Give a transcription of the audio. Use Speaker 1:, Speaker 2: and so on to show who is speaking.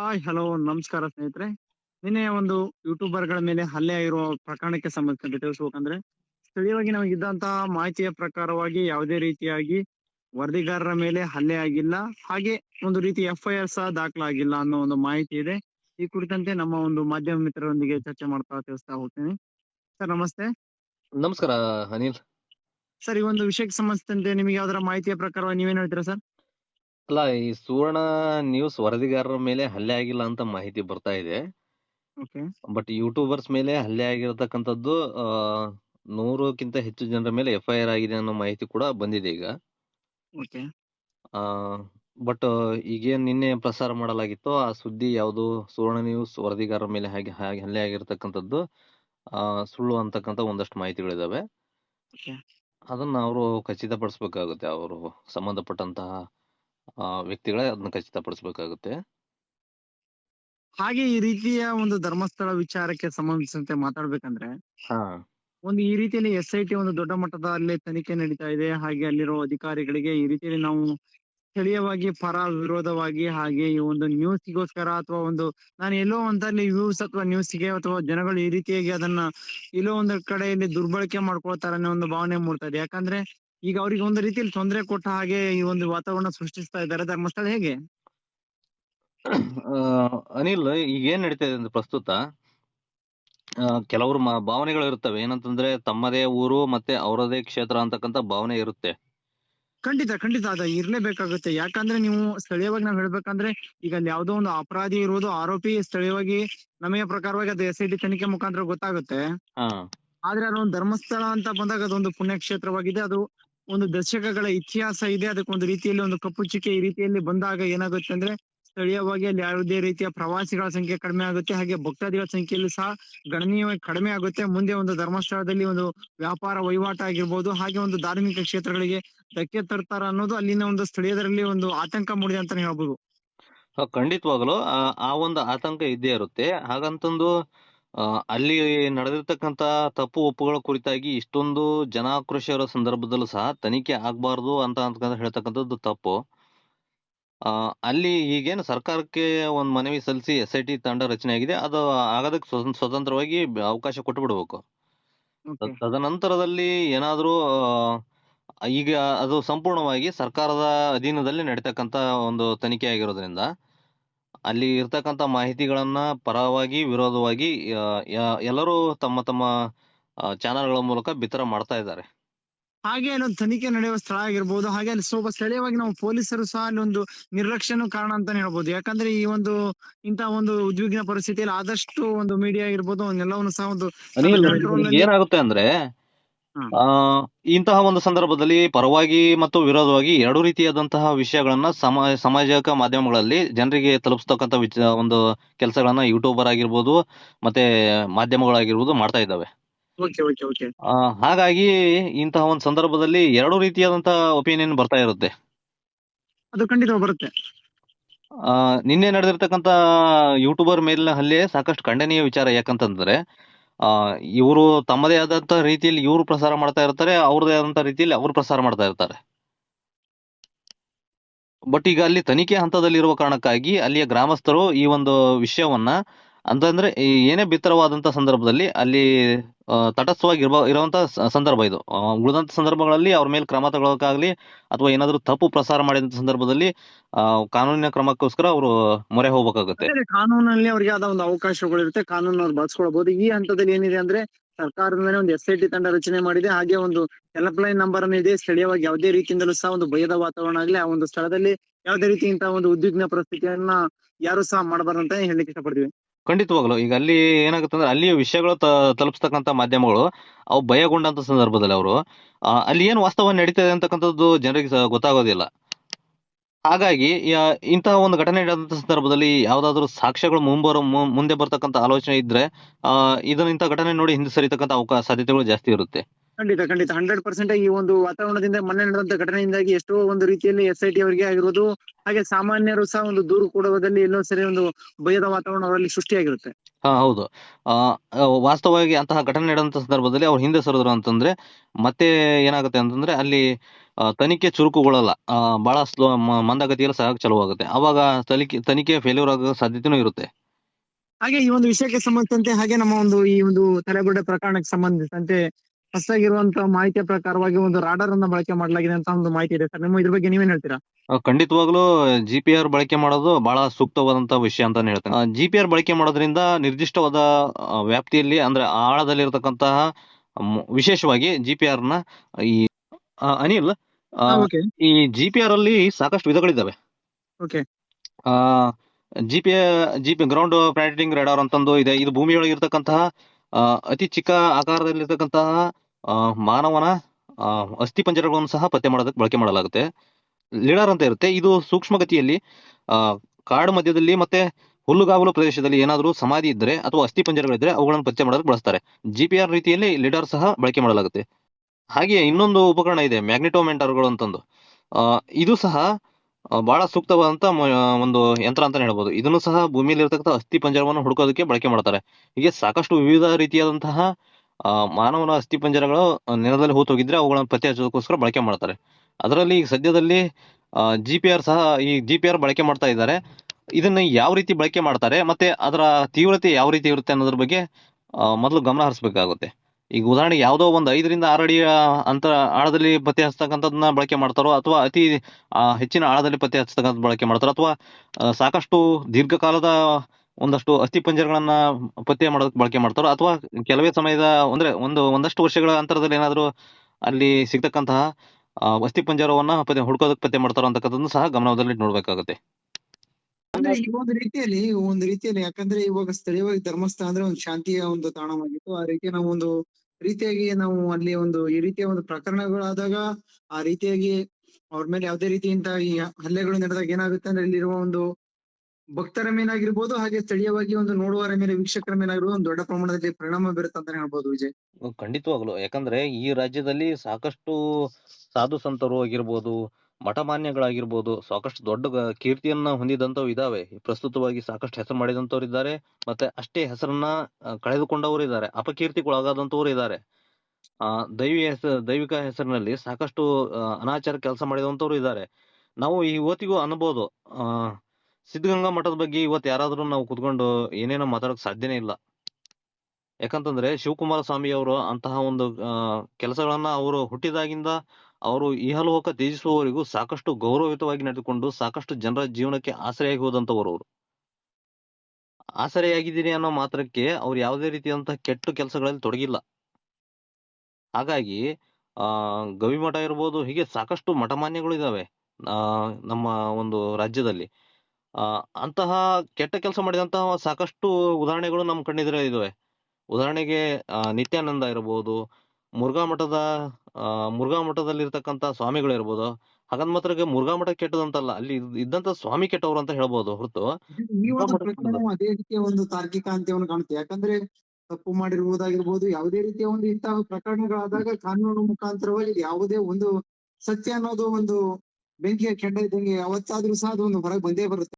Speaker 1: Hi hello ನಮಸ್ಕಾರ ಸ್ನೇಹಿತರೆ. ನಿನ್ನೆ ಒಂದು ಯೂಟ್ಯೂಬರ್ಗಳ ಮೇಲೆ ಹಲ್ಲೆ ಆಗಿರುವ ಪ್ರಕರಣಕ್ಕೆ ಸಂಬಂಧಿಸಿದಂತೆ ತಿಳಿಸ್ಬೇಕಂದ್ರೆ ಸ್ಥಳೀಯವಾಗಿ ನಮಗೆ ಇದ್ದಂತಹ ಮಾಹಿತಿಯ ಪ್ರಕಾರವಾಗಿ ಯಾವುದೇ ರೀತಿಯಾಗಿ ವರದಿಗಾರರ ಮೇಲೆ ಹಲ್ಲೆ ಆಗಿಲ್ಲ. ಹಾಗೆ ಒಂದು ರೀತಿ ಎಫ್ ಐ ಆರ್ ಸಹ ದಾಖಲಾಗಿಲ್ಲ ಅನ್ನೋ ಒಂದು ಮಾಹಿತಿ ಇದೆ. ಈ ಕುರಿತಂತೆ ನಮ್ಮ ಒಂದು ಮಾಧ್ಯಮ ಮಿತ್ರರೊಂದಿಗೆ ಚರ್ಚೆ ಮಾಡ್ತಾ ತಿಳಿಸ್ತಾ ಹೋಗ್ತೀನಿ. ಸರ್ ನಮಸ್ತೆ.
Speaker 2: ನಮಸ್ಕಾರ ಅನಿಲ್.
Speaker 1: ಸರ್ ಈ ಒಂದು ವಿಷಯಕ್ಕೆ ಸಂಬಂಧಿಸಿದಂತೆ ನಿಮಗೆ ಯಾವ್ದಾರ ಮಾಹಿತಿಯ ಪ್ರಕಾರ ನೀವೇನ್ ಹೇಳ್ತೀರಾ ಸರ್?
Speaker 2: ಅಲ್ಲ ಈ ಸುವರ್ಣ ನ್ಯೂಸ್ ವರದಿಗಾರರ ಮೇಲೆ ಹಲ್ಲೆ ಆಗಿಲ್ಲ ಅಂತ ಮಾಹಿತಿ ಬರ್ತಾ ಇದೆ.
Speaker 1: ಓಕೆ.
Speaker 2: ಬಟ್ ಯೂಟ್ಯೂಬರ್ಸ್ ಮೇಲೆ ಹಲ್ಲೆ ಆಗಿರತಕ್ಕಂಥದ್ದು ಆ, ನೂರಕ್ಕಿಂತ ಹೆಚ್ಚು ಜನರ ಮೇಲೆ ಎಫ್ ಐ ಆರ್ ಆಗಿದೆ ಅನ್ನೋ ಮಾಹಿತಿ ಕೂಡ ಬಂದಿದೆ ಈಗ.
Speaker 1: ಓಕೆ.
Speaker 2: ಬಟ್ ಈಗೇನ್ ನಿನ್ನೆ ಪ್ರಸಾರ ಮಾಡಲಾಗಿತ್ತು ಆ ಸುದ್ದಿ ಯಾವುದು ಸುವರ್ಣ ನ್ಯೂಸ್ ವರದಿಗಾರರ ಮೇಲೆ ಹಾಗೆ ಹಾಗೆ ಹಲ್ಲೆ ಆಗಿರತಕ್ಕಂಥದ್ದು ಆ, ಸುಳ್ಳು ಅಂತಕ್ಕಂಥ ಒಂದಷ್ಟು ಮಾಹಿತಿಗಳಿದಾವೆ.
Speaker 1: ಓಕೆ.
Speaker 2: ಅದನ್ನ ಅವರು ಖಚಿತಪಡಿಸ್ಬೇಕಾಗುತ್ತೆ ಅವರು ಸಂಬಂಧಪಟ್ಟಂತಹ ವ್ಯಕ್ತಿಗಳೇ ಅದನ್ನ ಖಚಿತಪಡಿಸಬೇಕಾಗುತ್ತೆ.
Speaker 1: ಹಾಗೆ ಈ ರೀತಿಯ ಒಂದು ಧರ್ಮಸ್ಥಳ ವಿಚಾರಕ್ಕೆ ಸಂಬಂಧಿಸಿದಂತೆ ಮಾತಾಡ್ಬೇಕಂದ್ರೆ ಒಂದು ಈ ರೀತಿಯಲ್ಲಿ ಎಸ್ ಐ ಟಿ ಒಂದು ದೊಡ್ಡ ಮಟ್ಟದ ಅಲ್ಲಿ ತನಿಖೆ ನಡೀತಾ ಇದೆ. ಹಾಗೆ ಅಲ್ಲಿರೋ ಅಧಿಕಾರಿಗಳಿಗೆ ಈ ರೀತಿಯಲ್ಲಿ ನಾವು ಸ್ಥಳೀಯವಾಗಿ ಪರ ವಿರೋಧವಾಗಿ ಹಾಗೆ ಈ ಒಂದು ನ್ಯೂಸ್ಗೋಸ್ಕರ ಅಥವಾ ಒಂದು ನಾನು ಎಲ್ಲೋ ಒಂದಲ್ಲಿ ವ್ಯೂಸ್ ಅಥವಾ ನ್ಯೂಸ್ಗೆ ಅಥವಾ ಜನಗಳು ಈ ರೀತಿಯಾಗಿ ಅದನ್ನ ಎಲ್ಲೋ ಒಂದು ಕಡೆಯಲ್ಲಿ ದುರ್ಬಳಕೆ ಮಾಡ್ಕೊಳ್ತಾರೆ ಅನ್ನೋ ಒಂದು ಭಾವನೆ ಮೂಡ್ತಾ ಇದೆ. ಯಾಕಂದ್ರೆ ಈಗ ಅವ್ರಿಗೆ ಒಂದು ರೀತಿಯಲ್ಲಿ ತೊಂದರೆ ಕೊಟ್ಟ ಹಾಗೆ ಈ ಒಂದು ವಾತಾವರಣ ಸೃಷ್ಟಿಸ್ತಾ ಇದ್ದಾರೆ. ಧರ್ಮಸ್ಥಳ ಹೇಗೆ?
Speaker 2: ಅನಿಲ್ ಈಗ ಏನ್ ನಡೀತಾ ಇದೆ ಅಂದ್ರೆ ಪ್ರಸ್ತುತ? ಕೆಲವರು ಭಾವನೆಗಳು ಇರ್ತವೆ ಏನಂತಂದ್ರೆ ತಮ್ಮದೇ ಊರು ಮತ್ತೆ ಅವರದೇ ಕ್ಷೇತ್ರ ಅಂತಕ್ಕಂತ ಭಾವನೆ ಇರುತ್ತೆ.
Speaker 1: ಖಂಡಿತ ಖಂಡಿತ ಅದ ಇರ್ಲೇಬೇಕಾಗುತ್ತೆ. ಯಾಕಂದ್ರೆ ನೀವು ಸ್ಥಳೀಯವಾಗಿ ನಾವ್ ಹೇಳ್ಬೇಕಂದ್ರೆ ಈಗ ಅಲ್ಲಿ ಯಾವ್ದೋ ಒಂದು ಅಪರಾಧಿ ಇರುವುದು ಆರೋಪಿ ಸ್ಥಳೀಯವಾಗಿ ನಮಗೆ ಪ್ರಕಾರವಾಗಿ ಅದು ಎಸ್ ಐ ಟಿ ತನಿಖೆ ಮುಖಾಂತರ ಗೊತ್ತಾಗುತ್ತೆ. ಆದ್ರೆ ಅದೊಂದು ಧರ್ಮಸ್ಥಳ ಅಂತ ಬಂದಾಗ ಅದೊಂದು ಪುಣ್ಯಕ್ಷೇತ್ರವಾಗಿದೆ. ಅದು ಒಂದು ದಶಕಗಳ ಇತಿಹಾಸ ಇದೆ. ಅದಕ್ಕೊಂದು ರೀತಿಯಲ್ಲಿ ಒಂದು ಕಪ್ಪು ಚುಕ್ಕೆ ಈ ರೀತಿಯಲ್ಲಿ ಬಂದಾಗ ಏನಾಗುತ್ತೆ ಅಂದ್ರೆ ಸ್ಥಳೀಯವಾಗಿ ಅಲ್ಲಿ ಯಾವುದೇ ರೀತಿಯ ಪ್ರವಾಸಿಗಳ ಸಂಖ್ಯೆ ಕಡಿಮೆ ಆಗುತ್ತೆ. ಹಾಗೆ ಭಕ್ತಾದಿಗಳ ಸಂಖ್ಯೆಯಲ್ಲಿ ಸಹ ಗಣನೀಯವಾಗಿ ಕಡಿಮೆ ಆಗುತ್ತೆ. ಮುಂದೆ ಒಂದು ಧರ್ಮಸ್ಥಳದಲ್ಲಿ ಒಂದು ವ್ಯಾಪಾರ ವಹಿವಾಟ ಆಗಿರ್ಬೋದು, ಹಾಗೆ ಒಂದು ಧಾರ್ಮಿಕ ಕ್ಷೇತ್ರಗಳಿಗೆ ಧಕ್ಕೆ ತರ್ತಾರ ಅನ್ನೋದು ಅಲ್ಲಿನ ಒಂದು ಸ್ಥಳೀಯದಲ್ಲಿ ಒಂದು ಆತಂಕ ಮೂಡಿದೆ ಅಂತಾನೆ ಹೇಳ್ಬೋದು.
Speaker 2: ಖಂಡಿತವಾಗ್ಲು ಆ ಒಂದು ಆತಂಕ ಇದ್ದೇ ಇರುತ್ತೆ. ಹಾಗಂತಂದು ಅಲ್ಲಿ ನಡೆದಿರ್ತಕ್ಕಂತ ತಪ್ಪು ಒಪ್ಪುಗಳ ಕುರಿತಾಗಿ ಇಷ್ಟೊಂದು ಜನಾಕ್ರೋಶ ಇರೋ ಸಂದರ್ಭದಲ್ಲೂ ಸಹ ತನಿಖೆ ಆಗಬಾರದು ಅಂತ ಅಂತ ಹೇಳ್ತಕ್ಕಂಥದ್ದು ತಪ್ಪು. ಆ, ಅಲ್ಲಿ ಈಗೇನು ಸರ್ಕಾರಕ್ಕೆ ಒಂದು ಮನವಿ ಸಲ್ಲಿಸಿ ಎಸ್ ಐ ಟಿ ತಂಡ ರಚನೆ ಆಗಿದೆ. ಅದು ಆಗೋದಕ್ಕೆ ಸ್ವತಂ- ಸ್ವತಂತ್ರವಾಗಿ ಅವಕಾಶ ಕೊಟ್ಟು ಬಿಡಬೇಕು ತದನಂತರದಲ್ಲಿ ಏನಾದರೂ ಈಗ ಅದು ಸಂಪೂರ್ಣವಾಗಿ ಸರ್ಕಾರದ ಅಧೀನದಲ್ಲಿ ನಡೀತಕ್ಕಂತ ಒಂದು ತನಿಖೆ ಆಗಿರೋದ್ರಿಂದ ಅಲ್ಲಿ ಇರ್ತಕ್ಕಂಥ ಮಾಹಿತಿಗಳನ್ನ ಪರವಾಗಿ ವಿರೋಧವಾಗಿ ಎಲ್ಲರೂ ತಮ್ಮ ತಮ್ಮ ಚಾನೆಲ್ಗಳ ಮೂಲಕ ಬಿತ್ತರ ಮಾಡ್ತಾ ಇದ್ದಾರೆ.
Speaker 1: ಹಾಗೆ ಅಲ್ಲೊಂದು ತನಿಖೆ ನಡೆಯುವ ಸ್ಥಳ ಆಗಿರ್ಬೋದು ಹಾಗೆ ಅಲ್ಲಿ ಸ್ವಲ್ಪ ಸ್ಥಳೀಯವಾಗಿ ನಾವು ಪೊಲೀಸರು ಸಹ ಅಲ್ಲಿ ಒಂದು ನಿರ್ಲಕ್ಷ್ಯನೂ ಕಾರಣ ಅಂತಾನೆ ಹೇಳ್ಬೋದು. ಯಾಕಂದ್ರೆ ಈ ಒಂದು ಇಂತಹ ಒಂದು ಉದ್ವಿಗ್ನ ಪರಿಸ್ಥಿತಿಯಲ್ಲಿ ಆದಷ್ಟು ಒಂದು ಮೀಡಿಯಾ ಆಗಿರ್ಬೋದು ಅವನ್ನೆಲ್ಲವನ್ನು ಸಹ ಒಂದು
Speaker 2: ಏನಾಗುತ್ತೆ ಅಂದ್ರೆ ಇಂತಹ ಒಂದು ಸಂದರ್ಭದಲ್ಲಿ ಪರವಾಗಿ ಮತ್ತು ವಿರೋಧವಾಗಿ ಎರಡು ರೀತಿಯಾದಂತಹ ವಿಷಯಗಳನ್ನ ಸಮ ಸಾಮಾಜಿಕ ಮಾಧ್ಯಮಗಳಲ್ಲಿ ಜನರಿಗೆ ತಲುಪಿಸ್ತಕ್ಕಂಥ ವಿಚ ಒಂದು ಕೆಲಸಗಳನ್ನ ಯೂಟ್ಯೂಬರ್ ಆಗಿರ್ಬೋದು ಮತ್ತೆ ಮಾಧ್ಯಮಗಳಾಗಿರ್ಬೋದು ಮಾಡ್ತಾ ಇದ್ದಾವೆ. ಹಾಗಾಗಿ ಇಂತಹ ಒಂದು ಸಂದರ್ಭದಲ್ಲಿ ಎರಡು ರೀತಿಯಾದಂತಹ ಒಪಿನಿಯನ್ ಬರ್ತಾ ಇರುತ್ತೆ?
Speaker 1: ಅದು ಖಂಡಿತ ಬರುತ್ತೆ.
Speaker 2: ನಿನ್ನೆ ನಡೆದಿರ್ತಕ್ಕಂತ ಯೂಟ್ಯೂಬರ್ ಮೇಲಿನ ಹಲ್ಲೆ ಸಾಕಷ್ಟು ಖಂಡನೀಯ ವಿಚಾರ ಯಾಕಂತಂದ್ರೆ ಇವರು ತಮ್ಮದೇ ಆದಂತ ರೀತಿಯಲ್ಲಿ ಇವರು ಪ್ರಸಾರ ಮಾಡ್ತಾ ಇರ್ತಾರೆ, ಅವ್ರದೇ ಆದಂತ ರೀತಿಯಲ್ಲಿ ಅವ್ರು ಪ್ರಸಾರ ಮಾಡ್ತಾ ಇರ್ತಾರೆ. ಬಟ್ ಈಗ ಅಲ್ಲಿ ತನಿಖೆ ಹಂತದಲ್ಲಿರುವ ಕಾರಣಕ್ಕಾಗಿ ಅಲ್ಲಿಯ ಗ್ರಾಮಸ್ಥರು ಈ ಒಂದು ವಿಷಯವನ್ನ ಅಂತಂದ್ರೆ ಏನೇ ಬಿತ್ತರವಾದಂತ ಸಂದರ್ಭದಲ್ಲಿ ಅಲ್ಲಿ ತಟಸ್ಥವಾಗಿ ಇರುವ, ಇರುವಂತ ಸಂದರ್ಭ ಇದು. ಉಳಿದಂತ ಸಂದರ್ಭಗಳಲ್ಲಿ ಅವ್ರ ಮೇಲೆ ಕ್ರಮ ತಗೊಳಕ್ಕಾಗ್ಲಿ ಅಥವಾ ಏನಾದ್ರೂ ತಪ್ಪು ಪ್ರಸಾರ ಮಾಡಿದಂತ ಸಂದರ್ಭದಲ್ಲಿ ಕಾನೂನಿನ ಕ್ರಮಕ್ಕೋಸ್ಕರ ಅವರು ಮೊರೆ ಹೋಗ್ಬೇಕಾಗುತ್ತೆ.
Speaker 1: ಕಾನೂನಲ್ಲಿ ಅವ್ರಿಗೆ ಆದ ಒಂದು ಅವಕಾಶಗಳಿರುತ್ತೆ. ಕಾನೂನು ಅವ್ರು ಬಳಸ್ಕೊಳ್ಬಹುದು ಈ ಹಂತದಲ್ಲಿ ಏನಿದೆ ಅಂದ್ರೆ, ಸರ್ಕಾರದ ಮೇಲೆ ಒಂದು ಎಸ್ ಐ ಟಿ ತಂಡ ರಚನೆ ಮಾಡಿದೆ. ಹಾಗೆ ಒಂದು ಹೆಲ್ಪ್ ಲೈನ್ ನಂಬರ್ ಅನ್ನು ಇದೆ. ಸ್ಥಳೀಯವಾಗಿ ಯಾವುದೇ ರೀತಿಯಿಂದಲೂ ಸಹ ಒಂದು ಭಯದ ವಾತಾವರಣ ಆಗ್ಲಿ, ಆ ಒಂದು ಸ್ಥಳದಲ್ಲಿ ಯಾವುದೇ ರೀತಿ ಇಂತಹ ಒಂದು ಉದ್ವಿಗ್ನ ಪರಿಸ್ಥಿತಿಯನ್ನ ಯಾರು ಸಹ ಮಾಡಬಾರ್ದು ಅಂತ ಹೇಳಲಿಕ್ಕೆ ಇಷ್ಟಪಡ್ತೀವಿ.
Speaker 2: ಖಂಡಿತವಾಗ್ಲು. ಈಗ ಅಲ್ಲಿ ಏನಾಗುತ್ತೆ ಅಂದ್ರೆ ಅಲ್ಲಿಯ ವಿಷಯಗಳು ತ- ತಲುಪಿಸ್ತಕ್ಕಂಥ ಮಾಧ್ಯಮಗಳು, ಅವು ಭಯಗೊಂಡಂತ ಸಂದರ್ಭದಲ್ಲಿ ಅವರು ಅಲ್ಲಿ ಏನು ವಾಸ್ತವ ನಡೀತದೆ ಅಂತಕ್ಕಂಥದ್ದು ಜನರಿಗೆ ಗೊತ್ತಾಗೋದಿಲ್ಲ. ಹಾಗಾಗಿ ಇಂತಹ ಒಂದು ಘಟನೆ ನಡೆದಂತ ಸಂದರ್ಭದಲ್ಲಿ ಯಾವ್ದಾದ್ರು ಸಾಕ್ಷ್ಯಗಳು ಮುಂಬರೋ ಮುಂದೆ ಬರ್ತಕ್ಕಂಥ ಆಲೋಚನೆ ಇದ್ರೆ, ಆ, ಇದನ್ನ ಇಂಥ ಘಟನೆ ನೋಡಿ ಹಿಂದೆ ಸರಿತಕ್ಕಂಥ ಅವಕಾಶ, ಸಾಧ್ಯತೆಗಳು ಜಾಸ್ತಿ ಇರುತ್ತೆ.
Speaker 1: ಖಂಡಿತ ಖಂಡಿತ. ಹಂಡ್ರೆಡ್ ಪರ್ಸೆಂಟ್ ಈ ಒಂದು ವಾತಾವರಣದಿಂದ ಮೊನ್ನೆ ನಡೆದಂತ ಘಟನೆಯಿಂದಾಗಿ ಎಷ್ಟೋ ಒಂದು ರೀತಿಯಲ್ಲಿ ಎಸ್ ಐ ಟಿ ಅವರಿಗೆ ಆಗಿರೋದು ಹಾಗೆ ಸಾಮಾನ್ಯರು ಸಹ ಒಂದು ದೂರು ಕೊಡುವುದಲ್ಲಿ ಎಲ್ಲೋ ಸರಿ ಒಂದು ಭಯದ ವಾತಾವರಣ ಅವರಲ್ಲಿ ಸೃಷ್ಟಿಯಾಗಿರುತ್ತೆ.
Speaker 2: ಹಾ ಹೌದು. ಆ ವಾಸ್ತವವಾಗಿ ಅಂತಹ ಘಟನೆ ನಡೆದಂತ ಸಂದರ್ಭದಲ್ಲಿ ಅವ್ರು ಹಿಂದೆ ಸರಿದ್ರು ಅಂತಂದ್ರೆ ಮತ್ತೆ ಏನಾಗುತ್ತೆ ಅಂತಂದ್ರೆ ಅಲ್ಲಿ ತನಿಖೆ ಚುರುಕುಗೊಳ್ಳಲ್ಲ. ಬಹಳ ಸ್ಲೋ ಮಂದಗತಿಯಲ್ಲಿ ಸಹ ಚಲುವಾಗುತ್ತೆ. ಅವಾಗ ತನಿಖೆ ತನಿಖೆ ಫೇಲ್ಯೂರ್ ಆಗೋ ಸಾಧ್ಯತೆನೂ ಇರುತ್ತೆ.
Speaker 1: ಹಾಗೆ ಈ ಒಂದು ವಿಷಯಕ್ಕೆ ಸಂಬಂಧಿಸಿದಂತೆ ಹಾಗೆ ನಮ್ಮ ಒಂದು ಈ ಒಂದು ತಲೆಬುಡ್ಡೆ ಪ್ರಕರಣಕ್ಕೆ ಸಂಬಂಧಿಸಿದಂತೆ ಹೊಸದಾಗಿರುವಂತಹ ಮಾಹಿತಿಯ ಪ್ರಕಾರವಾಗಿ ಒಂದು ರಾಡರ್ ಅನ್ನ ಬಳಕೆ ಮಾಡಲಾಗಿದೆ ಅಂತ ಒಂದು ಮಾಹಿತಿ ಇದೆ. ಸರ್ ನಿಮ್ಮ ಇದ್ರ ಬಗ್ಗೆ ನೀವೇನ್ ಹೇಳ್ತೀರಾ?
Speaker 2: ಖಂಡಿತವಾಗ್ಲೂ ಜಿ ಪಿ ಆರ್ ಬಳಕೆ ಮಾಡೋದು ಬಹಳ ಸೂಕ್ತವಾದಂತಹ ವಿಷಯ ಅಂತ ಹೇಳ್ತೇನೆ. ಜಿ ಪಿ ಆರ್ ಬಳಕೆ ಮಾಡೋದ್ರಿಂದ ನಿರ್ದಿಷ್ಟವಾದ ವ್ಯಾಪ್ತಿಯಲ್ಲಿ ಅಂದ್ರೆ ಆಳದಲ್ಲಿರ್ತಕ್ಕಂತಹ ವಿಶೇಷವಾಗಿ ಜಿ ಪಿ ಆರ್ನ ಈ ಅನಿಲ್ ಈ ಜಿ ಪಿ ಆರ್ ಅಲ್ಲಿ ಸಾಕಷ್ಟು ವಿಧಗಳಿದ್ದಾವೆ. G P G P ground patting radar ಅಂತಂದು ಇದೆ. ಇದು ಭೂಮಿಯೊಳಗೆ ಇರ್ತಕ್ಕಂತಹ ಅತಿ ಚಿಕ್ಕ ಆಕಾರದಲ್ಲಿರ್ತಕ್ಕಂತಹ ಮಾನವನ ಅಸ್ಥಿ ಪಂಜರಗಳನ್ನು ಸಹ ಪತ್ತೆ ಮಾಡೋದಕ್ಕೆ ಬಳಕೆ ಮಾಡಲಾಗುತ್ತೆ. ಲಿಡಾರ್ ಅಂತ ಇರುತ್ತೆ. ಇದು ಸೂಕ್ಷ್ಮಗತಿಯಲ್ಲಿ ಕಾಡು ಮಧ್ಯದಲ್ಲಿ ಮತ್ತೆ ಹುಲ್ಲುಗಾವಲು ಪ್ರದೇಶದಲ್ಲಿ ಏನಾದರೂ ಸಮಾಧಿ ಇದ್ದರೆ ಅಥವಾ ಅಸ್ಥಿ ಪಂಜರಗಳಿದ್ರೆ ಅವುಗಳನ್ನು ಪತ್ತೆ ಮಾಡೋದಕ್ಕೆ ಬಳಸ್ತಾರೆ. ಜಿ ಪಿ ಆರ್ ರೀತಿಯಲ್ಲಿ ಲಿಡಾರ್ ಸಹ ಬಳಕೆ ಮಾಡಲಾಗುತ್ತೆ. ಹಾಗೆ ಇನ್ನೊಂದು ಉಪಕರಣ ಇದೆ, ಮ್ಯಾಗ್ನೆಟೋಮೆಂಟರ್ಗಳು ಅಂತಂದು. ಇದು ಸಹ ಬಹಳ ಸೂಕ್ತವಾದಂತ ಒಂದು ಯಂತ್ರ ಅಂತಾನೆ ಹೇಳ್ಬೋದು. ಇದನ್ನು ಸಹ ಭೂಮಿಯಲ್ಲಿ ಇರತಕ್ಕಂಥ ಅಸ್ಥಿ ಪಂಜರವನ್ನು ಹುಡುಕೋದಕ್ಕೆ ಬಳಕೆ ಮಾಡ್ತಾರೆ. ಹೀಗೆ ಸಾಕಷ್ಟು ವಿವಿಧ ರೀತಿಯಾದಂತಹ ಮಾನವನ ಅಸ್ಥಿ ಪಂಜರಗಳು ನೆಲದಲ್ಲಿ ಹೂತೋಗಿದ್ರೆ ಅವುಗಳನ್ನು ಪತ್ತೆ ಹಚ್ಚೋದಕ್ಕೋಸ್ಕರ ಬಳಕೆ ಮಾಡ್ತಾರೆ. ಅದರಲ್ಲಿ ಈಗ ಸದ್ಯದಲ್ಲಿ ಜಿ ಪಿ ಆರ್ ಸಹ ಈ ಜಿ ಪಿ ಆರ್ ಬಳಕೆ ಮಾಡ್ತಾ ಇದ್ದಾರೆ. ಇದನ್ನ ಯಾವ ರೀತಿ ಬಳಕೆ ಮಾಡ್ತಾರೆ ಮತ್ತೆ ಅದರ ತೀವ್ರತೆ ಯಾವ ರೀತಿ ಇರುತ್ತೆ ಅನ್ನೋದ್ರ ಬಗ್ಗೆ ಮೊದಲು ಗಮನ ಹರಿಸಬೇಕಾಗುತ್ತೆ. ಈಗ ಉದಾಹರಣೆಗೆ ಯಾವುದೋ ಒಂದು ಐದರಿಂದ ಆರು ಅಡಿಯ ಅಂತ ಅಂತರ ಆಳದಲ್ಲಿ ಪತ್ತೆ ಹಚ್ಚತಕ್ಕಂಥದ್ದನ್ನ ಬಳಕೆ ಮಾಡ್ತಾರೋ ಅಥವಾ ಅತಿ ಹೆಚ್ಚಿನ ಆಳದಲ್ಲಿ ಪತ್ತೆ ಹಚ್ಚತಕ್ಕಂಥ ಬಳಕೆ ಮಾಡ್ತಾರೋ ಅಥವಾ ಸಾಕಷ್ಟು ದೀರ್ಘಕಾಲದ ಒಂದಷ್ಟು ಅಸ್ಥಿ ಪಂಜರಗಳನ್ನ ಪತ್ತೆ ಮಾಡೋದಕ್ಕೆ ಬಳಕೆ ಮಾಡ್ತಾರೋ ಅಥವಾ ಕೆಲವೇ ಸಮಯದ ಅಂದ್ರೆ ಒಂದು, ಒಂದಷ್ಟು ವರ್ಷಗಳ ಅಂತರದಲ್ಲಿ ಏನಾದರೂ ಅಲ್ಲಿ ಸಿಗ್ತಕ್ಕಂತಹ ಅಸ್ಥಿ ಪಂಜರವನ್ನ ಪತ್ತೆ ಹುಡ್ಕೋದಕ್ಕೆ ಪತ್ತೆ ಮಾಡ್ತಾರೋ ಅಂತಕ್ಕಂಥದ್ದು ಸಹ ಗಮನದಲ್ಲಿ ನೋಡ್ಬೇಕಾಗುತ್ತೆ.
Speaker 1: ಅಂದ್ರೆ ಈ ಒಂದು ರೀತಿಯಲ್ಲಿ ಒಂದು ರೀತಿಯಲ್ಲಿ ಯಾಕಂದ್ರೆ ಇವಾಗ ಸ್ಥಳೀಯವಾಗಿ ಧರ್ಮಸ್ಥಳ ಅಂದ್ರೆ ಒಂದು ಶಾಂತಿಯ ಒಂದು ತಾಣವಾಗಿತ್ತು. ಆ ರೀತಿ ನಾವು ಒಂದು ರೀತಿಯಾಗಿ ನಾವು ಅಲ್ಲಿ ಒಂದು, ಈ ರೀತಿಯ ಒಂದು ಪ್ರಕರಣಗಳಾದಾಗ ಆ ರೀತಿಯಾಗಿ ಅವ್ರ ಮೇಲೆ ಯಾವುದೇ ರೀತಿಯಿಂದ ಈ ಹಲ್ಲೆಗಳು ನಡೆದಾಗ ಏನಾಗುತ್ತೆ ಅಂದ್ರೆ ಇಲ್ಲಿರುವ ಒಂದು ಭಕ್ತರ ಮೇಲಾಗಿರ್ಬೋದು, ಹಾಗೆ ಸ್ಥಳೀಯವಾಗಿ ಒಂದು ನೋಡುವರ ಮೇಲೆ ವೀಕ್ಷಕರ ಮೇಲಾಗಿರ್ಬೋದು, ಒಂದು ದೊಡ್ಡ ಪ್ರಮಾಣದಲ್ಲಿ ಪರಿಣಾಮ ಬೀರುತ್ತೆ ಅಂತಾನೆ ಹೇಳ್ಬೋದು ವಿಜಯ್.
Speaker 2: ಖಂಡಿತವಾಗ್ಲು. ಯಾಕಂದ್ರೆ ಈ ರಾಜ್ಯದಲ್ಲಿ ಸಾಕಷ್ಟು ಸಾಧು ಸಂತರು ಆಗಿರ್ಬೋದು, ಮಠಮಾನ್ಯಗಳಾಗಿರ್ಬೋದು, ಸಾಕಷ್ಟು ದೊಡ್ಡ ಕೀರ್ತಿಯನ್ನ ಹೊಂದಿದಂತವ್ ಇದಾವೆ. ಪ್ರಸ್ತುತವಾಗಿ ಸಾಕಷ್ಟು ಹೆಸರು ಮಾಡಿದಂತವ್ರು ಇದ್ದಾರೆ, ಮತ್ತೆ ಅಷ್ಟೇ ಹೆಸರನ್ನ ಕಳೆದುಕೊಂಡವರು ಇದ್ದಾರೆ. ಅಪಕೀರ್ತಿಗೊಳಗಾದಂತವ್ರು ಇದ್ದಾರೆ. ಆ, ದೈವಿ ಹೆಸರು ದೈವಿಕ ಹೆಸರಿನಲ್ಲಿ ಸಾಕಷ್ಟು ಅನಾಚಾರ ಕೆಲಸ ಮಾಡಿದಂತವ್ರು ಇದ್ದಾರೆ. ನಾವು ಇವತ್ತಿಗೂ ಅನ್ಬೋದು, ಆ, ಸಿದ್ಧಗಂಗಾ ಮಠದ ಬಗ್ಗೆ ಇವತ್ತು ಯಾರಾದ್ರೂ ನಾವು ಕುತ್ಕೊಂಡು ಏನೇನೋ ಮಾತಾಡಕ್ ಸಾಧ್ಯನೇ ಇಲ್ಲ. ಯಾಕಂತಂದ್ರೆ ಶಿವಕುಮಾರ ಸ್ವಾಮಿ ಅವರು ಅಂತಹ ಒಂದು ಕೆಲಸಗಳನ್ನ ಅವರು ಹುಟ್ಟಿದಾಗಿಂದ ಅವರು ಇಹಲೋಕ ತ್ಯಜಿಸುವವರಿಗೂ ಸಾಕಷ್ಟು ಗೌರವಯುತವಾಗಿ ನಡೆದುಕೊಂಡು ಸಾಕಷ್ಟು ಜನರ ಜೀವನಕ್ಕೆ ಆಸರೆಯಾಗಿ ಹೋದಂತವರು ಅವರು. ಆಸರೆಯಾಗಿದ್ದೀನಿ ಅನ್ನೋ ಮಾತ್ರಕ್ಕೆ ಅವ್ರು ಯಾವುದೇ ರೀತಿಯಾದಂತಹ ಕೆಟ್ಟ ಕೆಲಸಗಳಲ್ಲಿ ತೊಡಗಿಲ್ಲ. ಹಾಗಾಗಿ, ಆ ಗವಿಮಠ ಇರ್ಬೋದು, ಹೀಗೆ ಸಾಕಷ್ಟು ಮಠಮಾನ್ಯಗಳು ಇದಾವೆ ಆ, ನಮ್ಮ ಒಂದು ರಾಜ್ಯದಲ್ಲಿ. ಆ, ಅಂತಹ ಕೆಟ್ಟ ಕೆಲಸ ಮಾಡಿದಂತಹ ಸಾಕಷ್ಟು ಉದಾಹರಣೆಗಳು ನಮ್ಮ ಕಣ್ಣೆದುರೇ ಇದಾವೆ ಉದಾಹರಣೆಗೆ ನಿತ್ಯಾನಂದ ಇರಬಹುದು ಮುರುಘಾ ಮಠದ ಮುರುಘಾ ಮಠದಲ್ಲಿರ್ತಕ್ಕಂಥ ಸ್ವಾಮಿಗಳು ಇರ್ಬೋದು. ಹಾಗಂದ್ ಮಾತ್ರ ಮುರುಘಾ ಮಠ ಕೆಟ್ಟದಂತಲ್ಲ ಅಲ್ಲಿ ಇದ್ದಂತ ಸ್ವಾಮಿ ಕೆಟ್ಟವ್ರು ಅಂತ ಹೇಳ್ಬೋದು ಹೊರತು.
Speaker 1: ಅದೇ ರೀತಿಯ ಒಂದು ತಾರ್ಕಿಕ ಅಂತ್ಯವನ್ನು ಕಾಣುತ್ತೆ. ಯಾಕಂದ್ರೆ ತಪ್ಪು ಮಾಡಿರುವುದಾಗಿರ್ಬೋದು ಯಾವುದೇ ರೀತಿಯ ಒಂದು ಇಂತಹ ಪ್ರಕರಣಗಳಾದಾಗ ಕಾನೂನು ಮುಖಾಂತರವಾಗಿ ಯಾವುದೇ ಒಂದು ಸತ್ಯ ಅನ್ನೋದು ಒಂದು ಬೆಂಕಿಯ ಕೆಂಡ ಇದ್ದಂಗೆ ಯಾವತ್ತಾದ್ರೂ ಸಹ ಅದು ಒಂದು ಹೊರಗೆ ಬಂದೇ ಬರುತ್ತೆ.